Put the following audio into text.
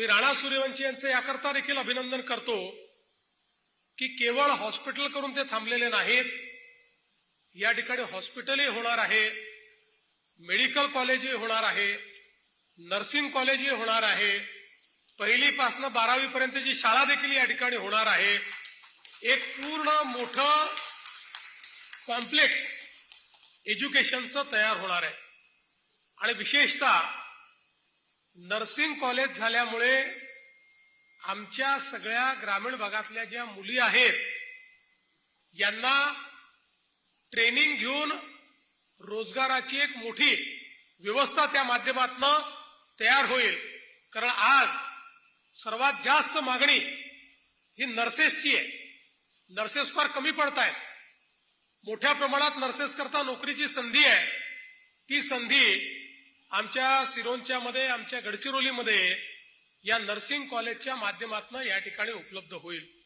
मी राणा सूर्यवंशी यांचं याकरता देखील अभिनंदन करतो की केवळ हॉस्पिटल करून ते थांबलेले नाहीत. या ठिकाणी हॉस्पिटलही होणार आहे मेडिकल कॉलेजही होणार आहे नर्सिंग कॉलेजही होणार आहे. पहिलीपासनं बारावीपर्यंतची शाळा देखील या ठिकाणी होणार आहे एक पूर्ण मोठं कॉम्प्लेक्स एज्युकेशनचं तयार होणार आहे. आणि विशेषतः नर्सिंग कॉलेज झाल्यामुळे आमच्या सगळ्या ग्रामीण भागातल्या ज्या मुली आहेत यांना ट्रेनिंग घेऊन रोजगाराची एक मोठी व्यवस्था त्या माध्यमातून तयार होईल. कारण आज सर्वात जास्त मागणी ही नर्सेसची आहे. नर्सेस फार कमी पडत मोठ्या प्रमाणात नर्सेस करता नोकरीची संधी आहे. ती संधी आमच्या सिरोंच्या मध्ये आमच्या गडचिरोलीमध्ये या नर्सिंग कॉलेजच्या माध्यमातून या ठिकाणी उपलब्ध होईल.